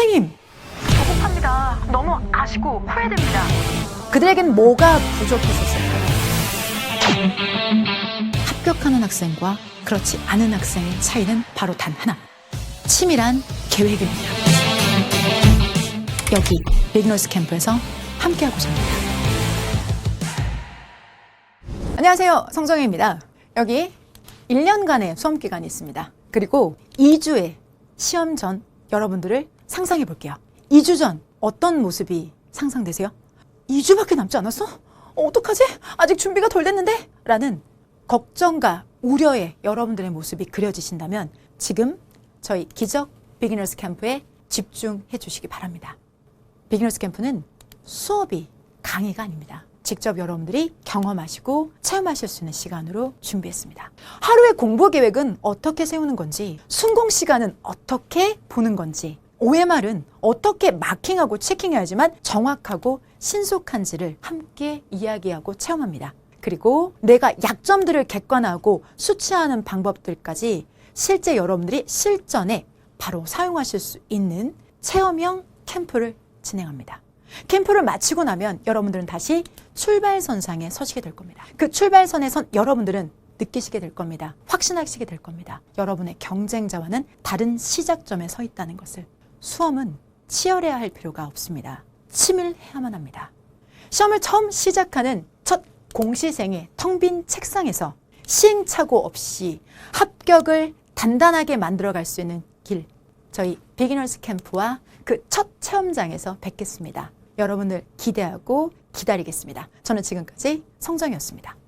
선생님, 조급합니다. 너무 아시고 후회됩니다. 그들에겐 뭐가 부족했었을까요? 합격하는 학생과 그렇지 않은 학생의 차이는 바로 단 하나. 치밀한 계획입니다. 여기 비그너스 캠프에서 함께하고자 합니다. 안녕하세요. 성정혜입니다. 여기 1년간의 수험 기간이 있습니다. 그리고 2주의 시험 전 여러분들을 상상해 볼게요. 2주 전 어떤 모습이 상상되세요? 2주밖에 남지 않았어? 어, 어떡하지? 아직 준비가 덜 됐는데? 라는 걱정과 우려의 여러분들의 모습이 그려지신다면 지금 저희 기적 비기너스 캠프에 집중해 주시기 바랍니다. 비기너스 캠프는 수업이 강의가 아닙니다. 직접 여러분들이 경험하시고 체험하실 수 있는 시간으로 준비했습니다. 하루의 공부 계획은 어떻게 세우는 건지, 순공 시간은 어떻게 보는 건지, OMR은 어떻게 마킹하고 체킹해야지만 정확하고 신속한지를 함께 이야기하고 체험합니다. 그리고 내가 약점들을 객관화하고 수치하는 방법들까지 실제 여러분들이 실전에 바로 사용하실 수 있는 체험형 캠프를 진행합니다. 캠프를 마치고 나면 여러분들은 다시 출발선상에 서시게 될 겁니다. 그 출발선에 선 여러분들은 느끼시게 될 겁니다. 확신하시게 될 겁니다. 여러분의 경쟁자와는 다른 시작점에 서 있다는 것을. 수험은 치열해야 할 필요가 없습니다. 치밀해야만 합니다. 시험을 처음 시작하는 첫 공시생의 텅 빈 책상에서 시행착오 없이 합격을 단단하게 만들어갈 수 있는 길. 저희 비기너스 캠프와 그 첫 체험장에서 뵙겠습니다. 여러분을 기대하고 기다리겠습니다. 저는 지금까지 성정이었습니다.